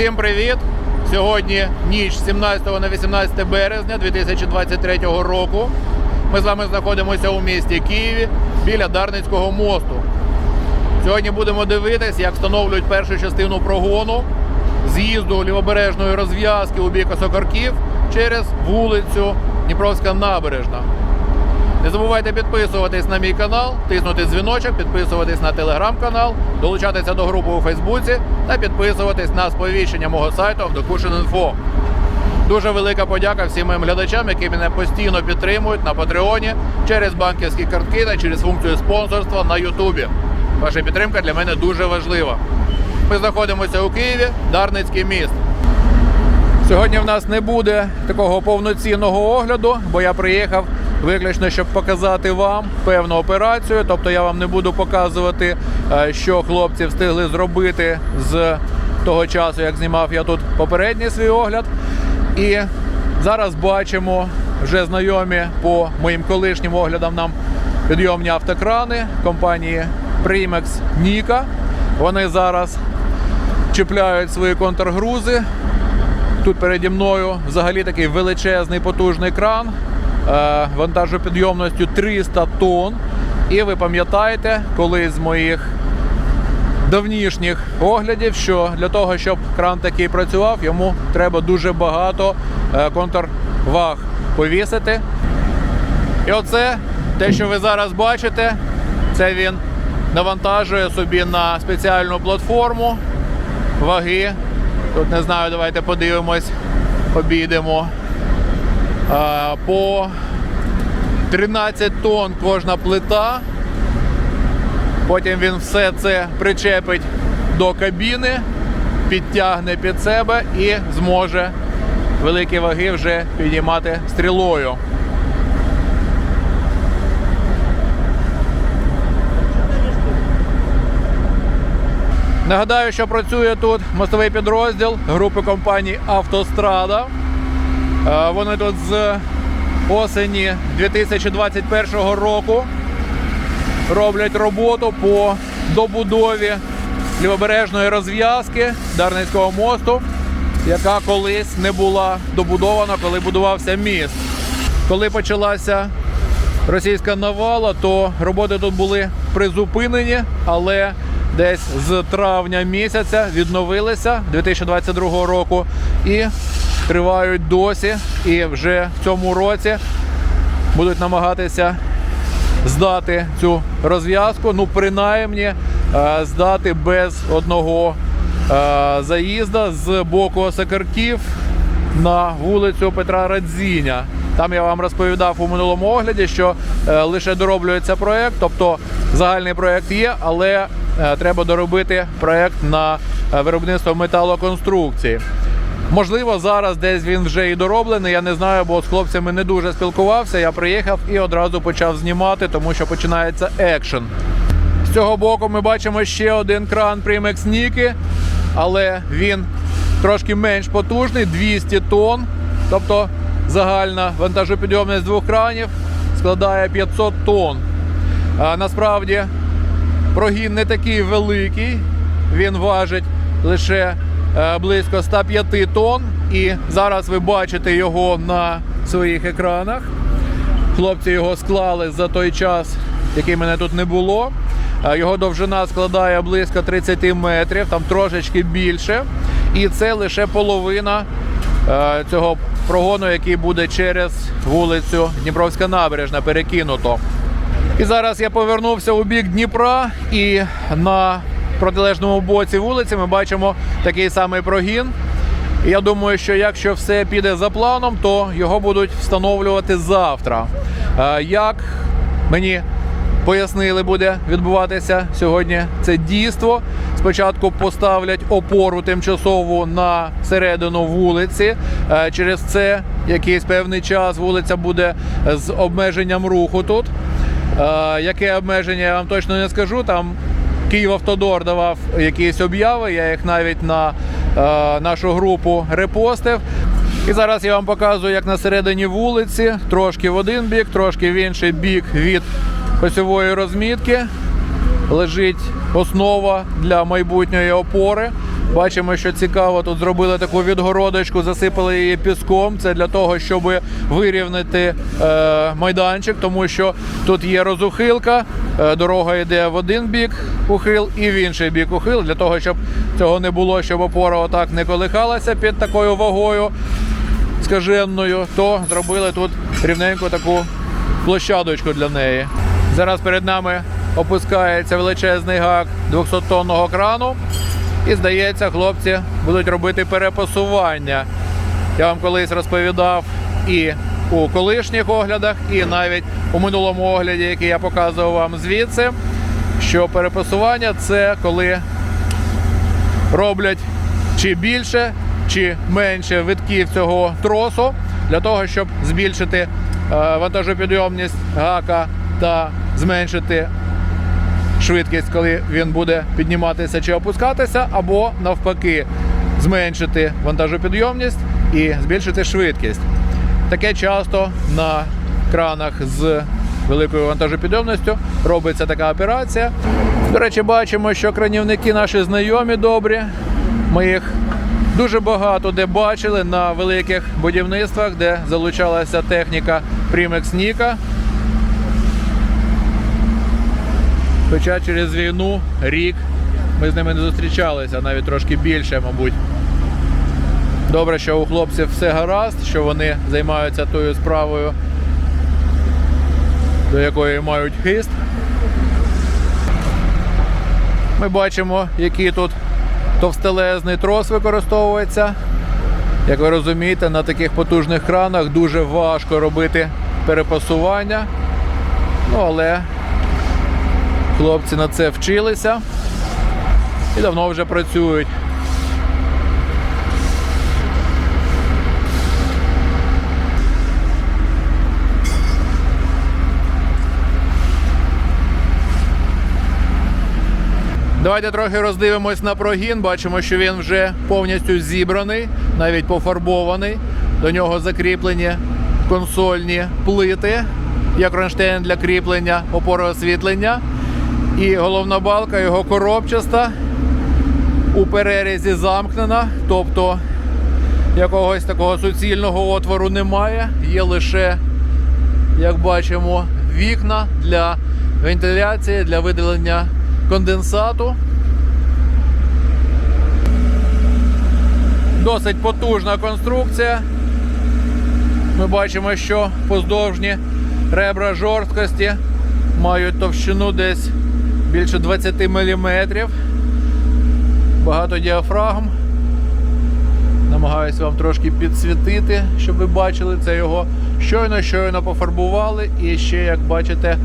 Усім привіт! Сьогодні ніч з 17 на 18 березня 2023 року. Ми з вами знаходимося у місті Києві біля Дарницького мосту. Сьогодні будемо дивитись, як встановлюють першу частину прогону з'їзду лівобережної розв'язки у бік Осокорків через вулицю Дніпровська набережна. Не забувайте підписуватись на мій канал, тиснути дзвіночок, підписуватись на телеграм-канал, долучатися до групи у Фейсбуці та підписуватись на сповіщення мого сайту Авдокушин.Інфо. Дуже велика подяка всім моїм глядачам, які мене постійно підтримують на Патреоні через банківські картки та через функцію спонсорства на Ютубі. Ваша підтримка для мене дуже важлива. Ми знаходимося у Києві, Дарницький міст. Сьогодні в нас не буде такого повноцінного огляду, бо я приїхав виключно, щоб показати вам певну операцію. Тобто я вам не буду показувати, е, що хлопці встигли зробити з того часу, як знімав я тут попередній свій огляд. І зараз бачимо вже знайомі по моїм колишнім оглядам нам підйомні автокрани компанії Primex Nika. Вони зараз чіпляють свої контргрузи. Тут переді мною взагалі такий величезний потужний кран вантажопідйомністю 300 тонн. І ви пам'ятаєте, колись з моїх давнішніх оглядів, що для того, щоб кран такий працював, йому треба дуже багато е, контрваг повісити. І оце те, що ви зараз бачите, це він навантажує собі на спеціальну платформу ваги. Тут не знаю, давайте подивимось, обійдемо. А, по 13 тонн кожна плита. Потім він все це причепить до кабіни, підтягне під себе і зможе великі ваги вже підіймати стрілою. Нагадаю, що працює тут мостовий підрозділ групи компаній Автострада. Е, Вони тут з осені 2021 року роблять роботу по добудові лівобережної розв'язки Дарницького мосту, яка колись не була добудована, коли будувався міст. Коли почалася російська навала, то роботи тут були призупинені, але десь з травня місяця відновилися 2022 року і тривають досі. І вже в цьому році будуть намагатися здати цю розв'язку. Ну, принаймні, е, здати без одного е, заїзда з боку Осакарків на вулицю Петра Радзіня. Там я вам розповідав у минулому огляді, що е, лише дороблюється проект, тобто загальний проект є, але треба доробити проект на виробництво металоконструкції. Можливо, зараз десь він вже і дороблений. Я не знаю, бо з хлопцями не дуже спілкувався. Я приїхав і одразу почав знімати, тому що починається екшен. З цього боку ми бачимо ще один кран Primex Niki, але він трошки менш потужний 200 тонн. Тобто загальна вантажопідйомність двох кранів складає 500 тонн. А насправді прогін не такий великий, він важить лише близько 105 тонн. І зараз ви бачите його на своїх екранах. Хлопці його склали за той час, який мене тут не було. Е, Його довжина складає близько 30 метрів, там трошечки більше. І це лише половина е, цього прогону, який буде через вулицю Дніпровська набережна, перекинуто. І зараз я повернувся у бік Дніпра, і на протилежному боці вулиці ми бачимо такий самий прогін. Я думаю, що якщо все піде за планом, то його будуть встановлювати завтра. Е, Як мені пояснили, буде відбуватися сьогодні це дійство. Спочатку поставлять опору тимчасову на середину вулиці. Е, Через це якийсь певний час вулиця буде з обмеженням руху тут. Е, Яке обмеження я вам точно не скажу. Там Київавтодор давав якісь обяви, я їх навіть на е, нашу групу репостив. І зараз я вам показую, як на середині вулиці, трошки в один бік, трошки в інший бік від осьової розмітки лежить основа для майбутньої опори. Бачимо, що цікаво, тут зробили таку відгородочку, засипали її піском. Це для того, щоб вирівнити е, майданчик, тому що тут є розухилка, е, дорога йде в один бік ухил і в інший бік ухил, для того, щоб цього не було, щоб опора отак не колихалася під такою вагою скаженною, то зробили тут рівненьку таку площадочку для неї. Зараз перед нами опускається величезний гак 200-тонного крану. І здається, хлопці будуть робити перепасування. Я вам колись розповідав і у колишніх оглядах, і навіть у минулому огляді, який я показував вам звідси, що перепасування це коли роблять чи більше, чи менше витків цього тросу для того, щоб збільшити е, вантажопідйомність гака та зменшити швидкість, коли він буде підніматися чи опускатися, або навпаки зменшити вантажопідйомність і збільшити швидкість. Таке часто на кранах з великою вантажопідйомністю робиться така операція. До речі, бачимо, що кранівники наші знайомі добрі. Ми їх дуже багато де бачили на великих будівництвах, де залучалася техніка Primex Ніка. Хоча через війну рік ми з ними не зустрічалися, навіть трошки більше, мабуть. Добре, що у хлопців все гаразд, що вони займаються тою справою, до якої мають хист. Ми бачимо, який тут товстелезний трос використовується. Як ви розумієте, на таких потужних кранах дуже важко робити перепасування. Ну, але хлопці на це вчилися і давно вже працюють. Давайте трохи роздивимось на прогін. Бачимо, що він вже повністю зібраний, навіть пофарбований. До нього закріплені консольні плити, як кронштейн для кріплення опори освітлення. І головна балка його коробчаста у перерізі замкнена, тобто якогось такого суцільного отвору немає. Є лише, як бачимо, вікна для вентиляції, для видалення конденсату. Досить потужна конструкція. Ми бачимо, що поздовжні ребра жорсткості мають товщину десь більше 20 мм. Багато діафрагм. Намагаюся вам трошки підсвітити, щоб ви бачили це його щойно-щойно пофарбували. І ще, як бачите,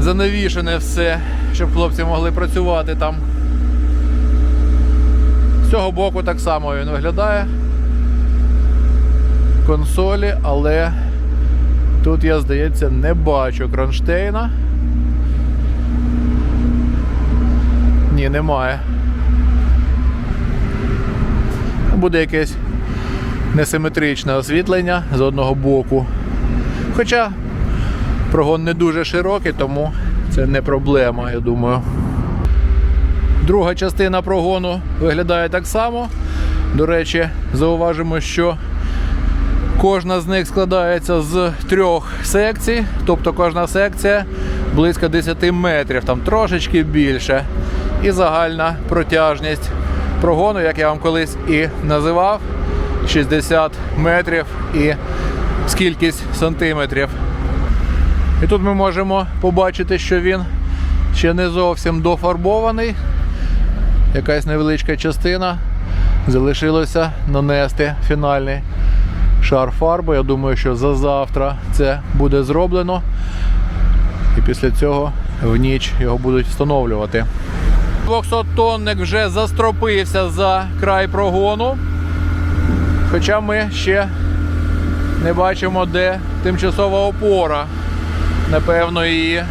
занавішене все, щоб хлопці могли працювати там. З цього боку так само він виглядає. Консолі, але тут я, здається, не бачу кронштейна. Ні, немає. Буде якесь несиметричне освітлення з одного боку. Хоча прогон не дуже широкий, тому це не проблема, я думаю. Друга частина прогону виглядає так само. До речі, зауважимо, що кожна з них складається з трьох секцій, тобто кожна секція близько 10 метрів, там трошечки більше. І загальна протяжність прогону, як я вам колись і називав, 60 метрів і скількись сантиметрів. І тут ми можемо побачити, що він ще не зовсім дофарбований. Якась невеличка частина. Залишилося нанести фінальний шар фарби. Я думаю, що за завтра це буде зроблено. І після цього в ніч його будуть встановлювати. 200-тонник вже застропився за край прогону. Хоча ми ще не бачимо, де тимчасова опора. Напевно, її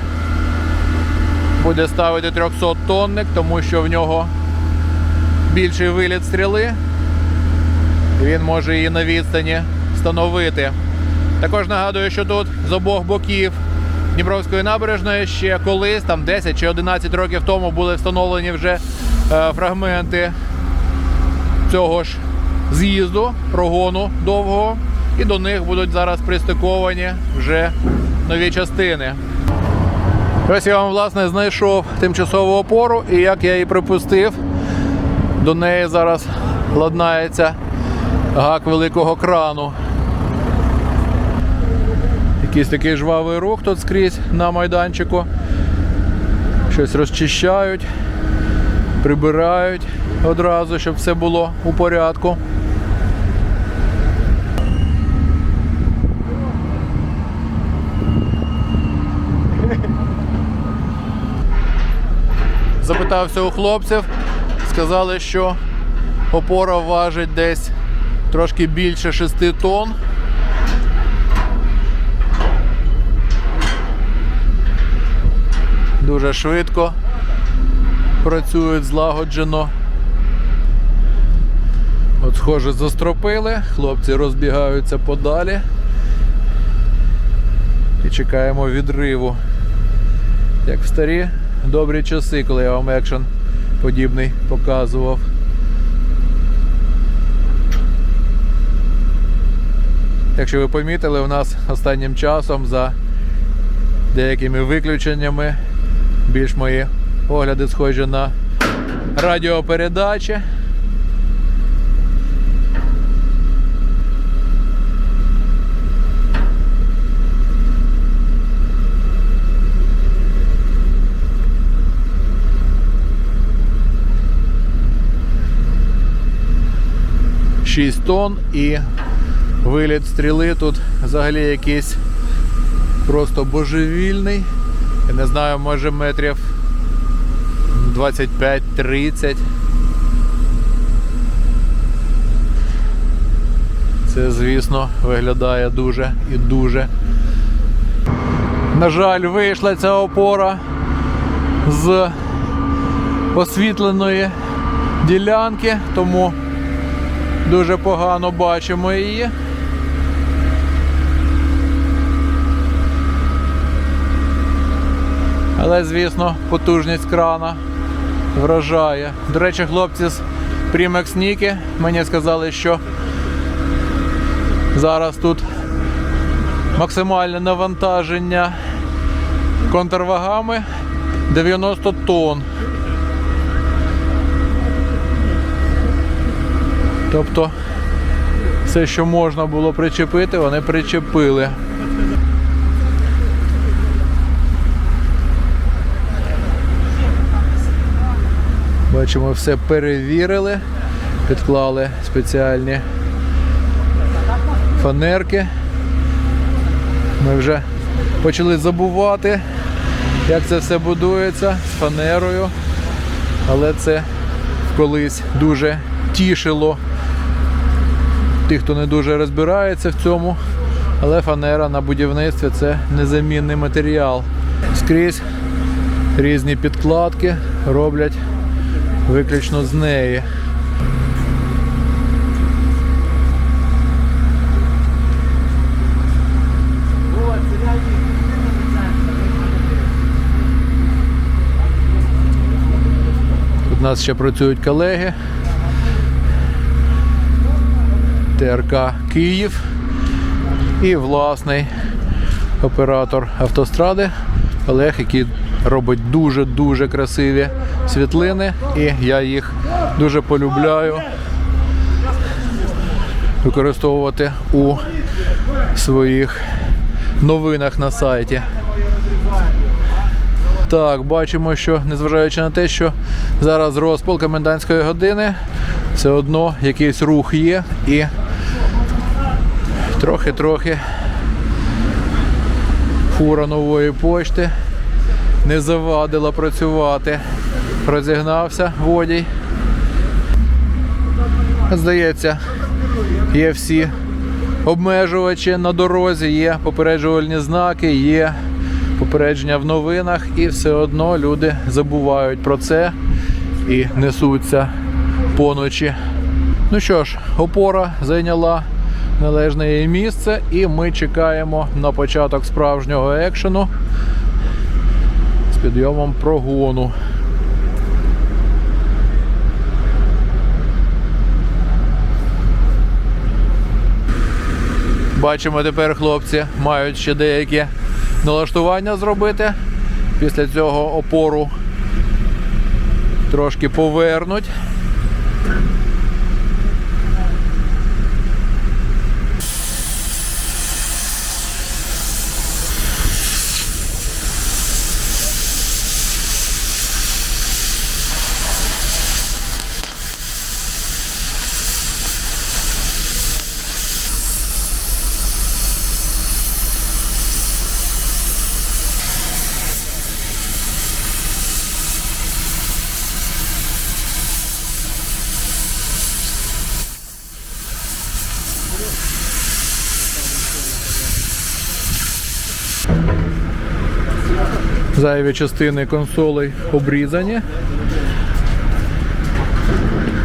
буде ставити 300-тонник, тому що в нього більший виліт стріли. Він може її на відстані встановити. Також нагадую, що тут з обох боків Дніпровської набережної ще колись, там 10 чи 11 років тому, були встановлені вже е, фрагменти цього ж з'їзду, прогону довгого, і до них будуть зараз пристиковані вже нові частини. Ось я вам власне знайшов тимчасову опору, і як я і припустив, до неї зараз ладнається гак великого крану. Якийсь такий жвавий рух тут скрізь на майданчику. Щось розчищають, прибирають одразу, щоб все було у порядку. Запитався у хлопців, сказали, що опора важить десь трошки більше 6 тонн. Дуже швидко працюють злагоджено. От, схоже, застропили, хлопці розбігаються подалі. І чекаємо відриву. Як в старі добрі часи, коли я вам екшен подібний показував. Якщо ви помітили, у нас останнім часом за деякими виключеннями більш мої огляди схожі на радіопередачі. Шість тонн і виліт стріли тут взагалі якийсь просто божевільний. Я не знаю, може метрів 25-30. Це, звісно, виглядає дуже і дуже. На жаль, вийшла ця опора з освітленої ділянки, тому дуже погано бачимо її. Але, звісно, потужність крана вражає. До речі, хлопці з Primax Nike мені сказали, що зараз тут максимальне навантаження контрвагами 90 тонн. Тобто все, що можна було причепити, вони причепили. Бачимо, все перевірили, підклали спеціальні фанерки. Ми вже почали забувати, як це все будується з фанерою, але це колись дуже тішило тих, хто не дуже розбирається в цьому, але фанера на будівництві це незамінний матеріал. Скрізь різні підкладки роблять виключно з неї. Тут у нас ще працюють колеги. ТРК Київ і власний оператор автостради Олег, який робить дуже-дуже красиві світлини, і я їх дуже полюбляю використовувати у своїх новинах на сайті. Так, бачимо, що незважаючи на те, що зараз розпал комендантської години, все одно якийсь рух є і трохи-трохи фура нової пошти не завадила працювати. Розігнався водій. Здається, є всі обмежувачі на дорозі, є попереджувальні знаки, є попередження в новинах, і все одно люди забувають про це і несуться поночі. Ну що ж, опора зайняла належне її місце, і ми чекаємо на початок справжнього екшену підйомом прогону. Бачимо тепер хлопці, мають ще деякі налаштування зробити. Після цього опору трошки повернуть. Зайві частини консолей обрізані.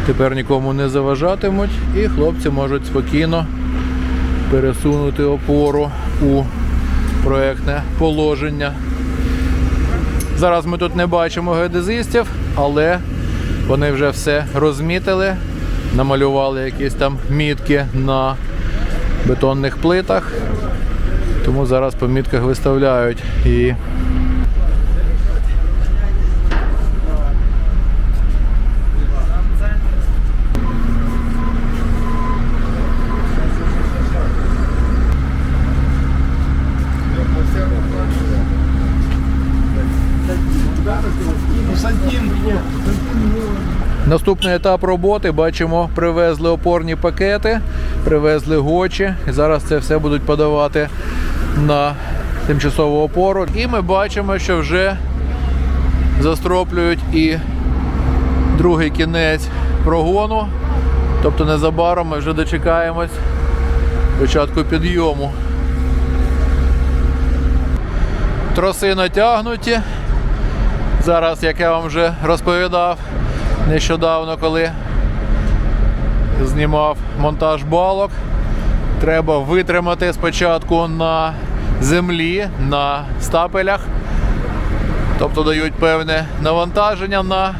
Тепер нікому не заважатимуть і хлопці можуть спокійно пересунути опору у проектне положення. Зараз ми тут не бачимо геодезистів, але вони вже все розмітили, намалювали якісь там мітки на бетонних плитах. Тому зараз по мітках виставляють і Наступний етап роботи бачимо, привезли опорні пакети, привезли гочі. І зараз це все будуть подавати на тимчасову опору. І ми бачимо, що вже застроплюють і другий кінець прогону. Тобто незабаром ми вже дочекаємось початку підйому. Троси натягнуті. Зараз, як я вам вже розповідав, нещодавно, коли знімав монтаж балок, треба витримати спочатку на землі, на стапелях. Тобто дають певне навантаження на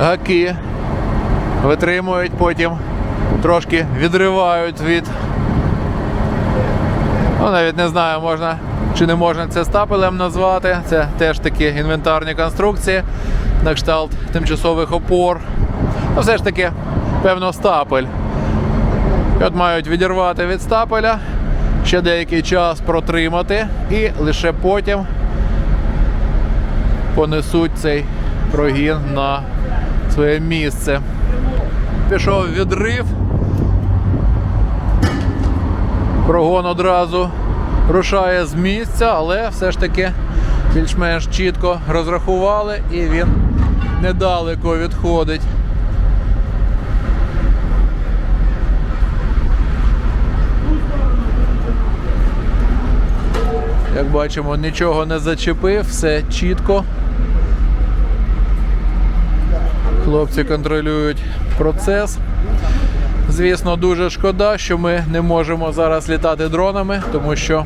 гаки, витримують, потім трошки відривають від. Ну, навіть не знаю, можна чи не можна це стапелем назвати. Це теж такі інвентарні конструкції на кшталт тимчасових опор. Ну, все ж таки, певно, стапель. І от мають відірвати від стапеля, ще деякий час протримати і лише потім понесуть цей прогін на своє місце. Пішов відрив. Прогон одразу рушає з місця, але все ж таки більш-менш чітко розрахували і він недалеко відходить. Як бачимо, нічого не зачепив, все чітко. Хлопці контролюють процес. Звісно, дуже шкода, що ми не можемо зараз літати дронами, тому що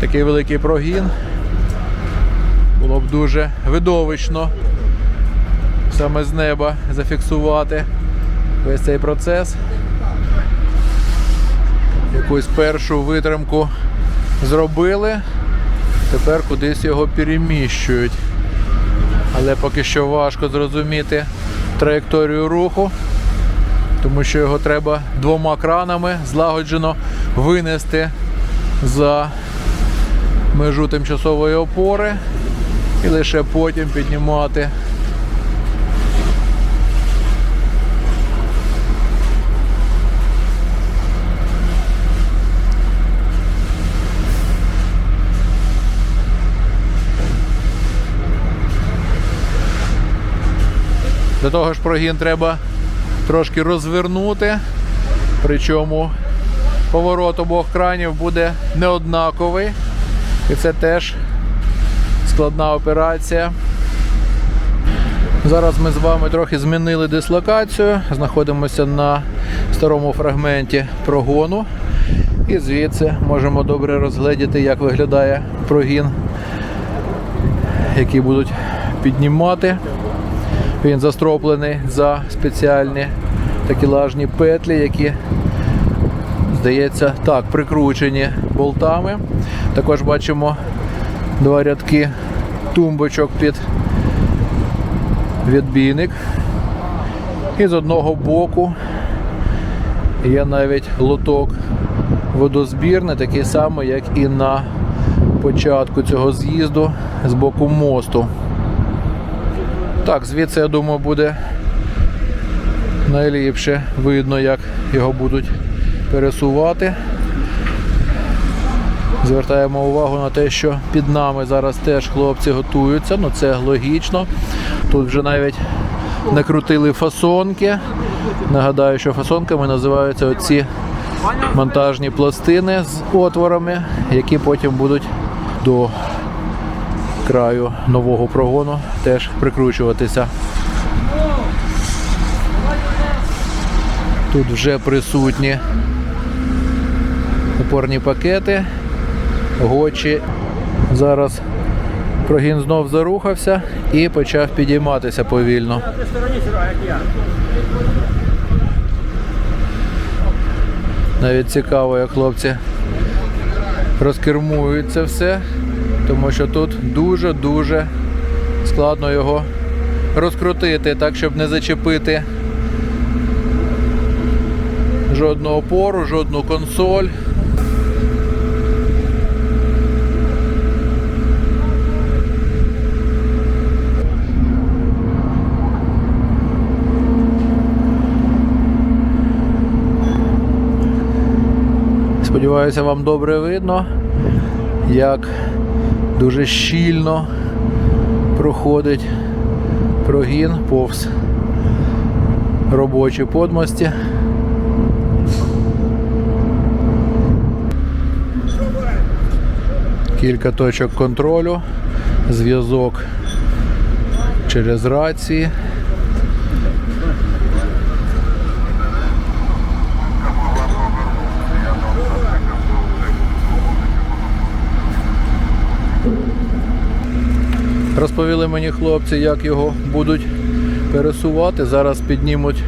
такий великий прогін було б дуже видовищно саме з неба зафіксувати весь цей процес. Якусь першу витримку зробили, тепер кудись його переміщують. Але поки що важко зрозуміти траєкторію руху тому що його треба двома кранами злагоджено винести за межу тимчасової опори і лише потім піднімати. До того ж прогін треба трошки розвернути. Причому поворот обох кранів буде неоднаковий. І це теж складна операція. Зараз ми з вами трохи змінили дислокацію, знаходимося на старому фрагменті прогону. І звідси можемо добре розгледіти, як виглядає прогін, який будуть піднімати. Він застроплений за спеціальні такелажні петлі, які Здається, так, прикручені болтами. Також бачимо два рядки тумбочок під відбійник. І з одного боку є навіть лоток водозбірний, такий самий, як і на початку цього з'їзду з боку мосту. Так, звідси, я думаю, буде найліпше видно, як його будуть пересувати. Звертаємо увагу на те, що під нами зараз теж хлопці готуються, ну це логічно. Тут вже навіть накрутили фасонки. Нагадаю, що фасонками називаються оці монтажні пластини з отворами, які потім будуть до краю нового прогону теж прикручуватися. Тут вже присутні опорні пакети, гочі. Зараз прогін знов зарухався і почав підійматися повільно. Навіть цікаво, як хлопці розкермують це все, тому що тут дуже-дуже складно його розкрутити так, щоб не зачепити жодну опору, жодну консоль. Сподіваюся, вам добре видно, як дуже щільно проходить прогін повз робочі подмості. Кілька точок контролю, зв'язок через рації. Розповіли мені хлопці, як його будуть пересувати. Зараз піднімуть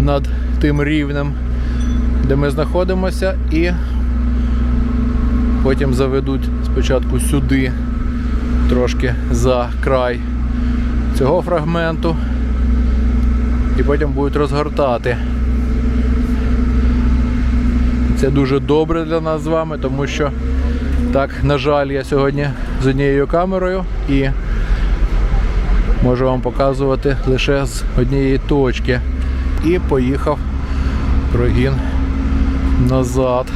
над тим рівнем, де ми знаходимося, і потім заведуть спочатку сюди, трошки за край цього фрагменту, і потім будуть розгортати. Це дуже добре для нас з вами, тому що так, на жаль, я сьогодні з однією камерою і можу вам показувати лише з однієї точки. І поїхав прогін назад.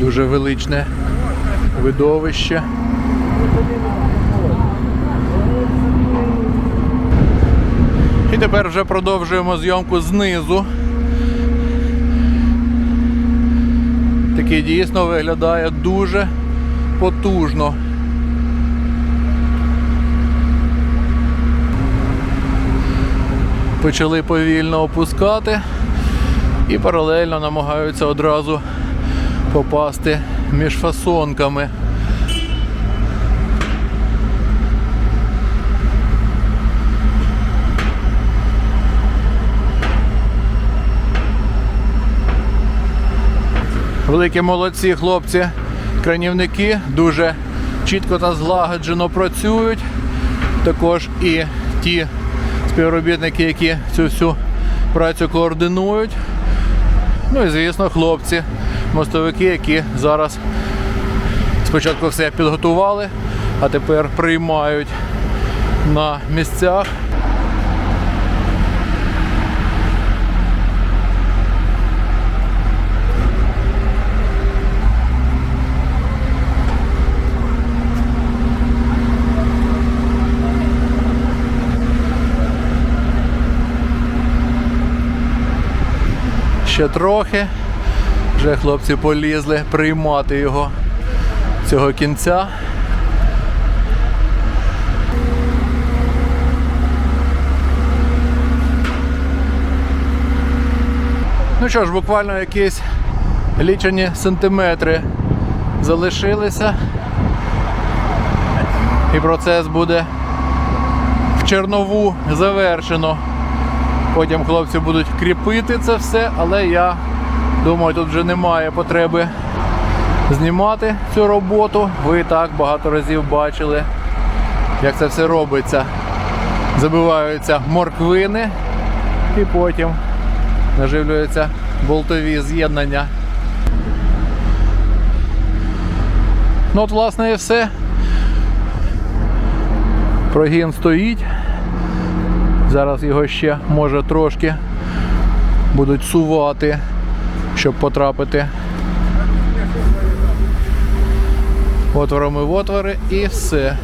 Дуже величне видовище. Тепер вже продовжуємо зйомку знизу. Такий дійсно виглядає дуже потужно. Почали повільно опускати і паралельно намагаються одразу попасти між фасонками. Великі молодці хлопці, кранівники дуже чітко та злагоджено працюють. Також і ті співробітники, які цю всю працю координують. Ну і звісно, хлопці, мостовики, які зараз спочатку все підготували, а тепер приймають на місцях. Ще трохи. Вже хлопці полізли приймати його цього кінця. Ну що ж, буквально якісь лічені сантиметри залишилися. І процес буде в чернову завершено. Потім хлопці будуть кріпити це все, але я думаю, тут вже немає потреби знімати цю роботу. Ви так багато разів бачили, як це все робиться. Забиваються морквини і потім наживлюються болтові з'єднання. Ну от, власне, і все. Прогін стоїть. Зараз його ще може трошки будуть сувати, щоб потрапити отворами в отвори і все.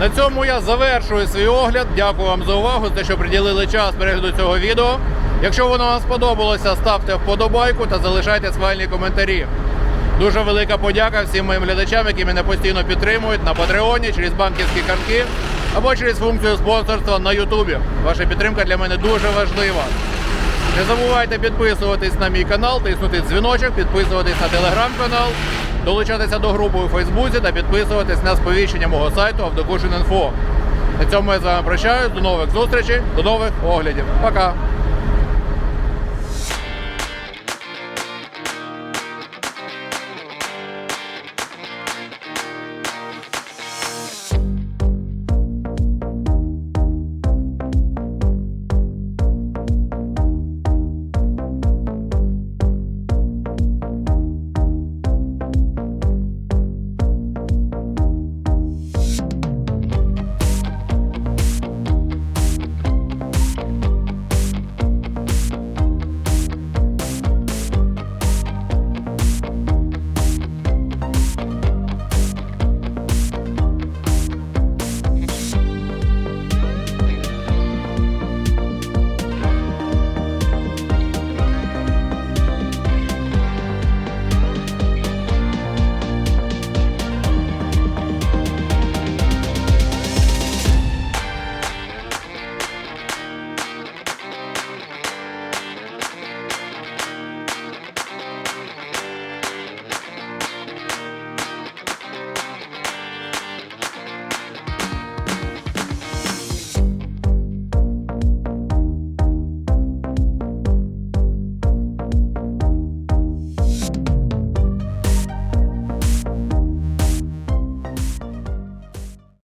На цьому я завершую свій огляд. Дякую вам за увагу, за те, що приділили час перегляду цього відео. Якщо воно вам сподобалося, ставте вподобайку та залишайте свальні коментарі. Дуже велика подяка всім моїм глядачам, які мене постійно підтримують на Патреоні через банківські картки або через функцію спонсорства на Ютубі. Ваша підтримка для мене дуже важлива. Не забувайте підписуватись на мій канал, тиснути дзвіночок, підписуватись на телеграм-канал, долучатися до групи у Фейсбуці та підписуватись на сповіщення мого сайту Автокушин.Інфо. На цьому я з вами прощаюсь. До нових зустрічей, до нових оглядів. Пока!